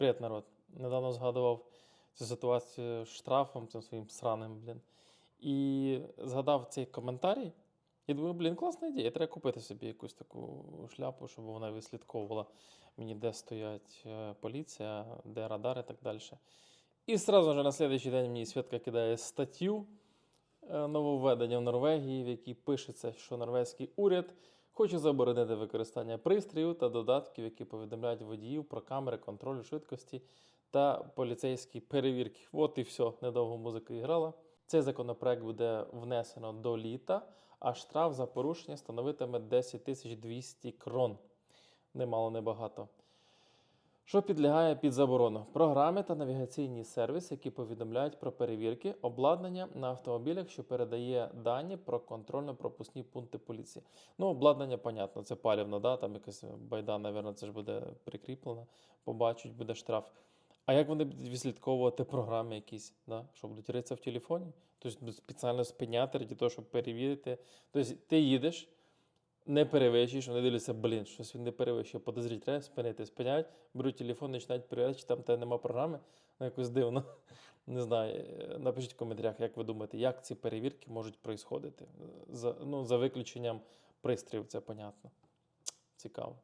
Привіт, народ. Недавно згадував цю ситуацію з штрафом, цим своїм сраним, блін. І згадав цей коментарій. І думаю, блін, класна ідея. Треба купити собі якусь таку шляпу, щоб вона вислідковувала мені, де стоять е, поліція, де радар і так далі. І одразу ж на слідуючий день мені Святка кидає статтю е, нововведення в Норвегії, в якій пишеться, що норвезький уряд хоче заборонити використання пристроїв та додатків, які повідомляють водіїв про камери контролю швидкості та поліцейські перевірки. От і все, недовго музика іграла. Цей законопроект буде внесено до літа, а штраф за порушення становитиме 10 тисяч 200 крон. Немало небагато. Що підлягає під заборону? Програми та навігаційні сервіси, які повідомляють про перевірки, обладнання на автомобілях, що передає дані про контрольно-пропускні пункти поліції. Ну, обладнання, понятно, це палівно, да? там якась байда, напевно, це ж буде прикріплено, побачать, буде штраф. А як вони будуть відслідковувати програми якісь, да? що будуть ритися в телефоні? Тобто спеціально спиняти для того, щоб перевірити. Тобто ти їдеш, не перевищуєш, вони дивляться, блін, щось він не перевищує, подозріть, треба спинити, спинять, беруть телефон, починають перевіряти, чи там те нема програми, ну якось дивно. Не знаю. Е, Напишіть в коментарях, як ви думаєте, як ці перевірки можуть проїсходити. За, ну, за виключенням пристроїв, це понятно. Цікаво.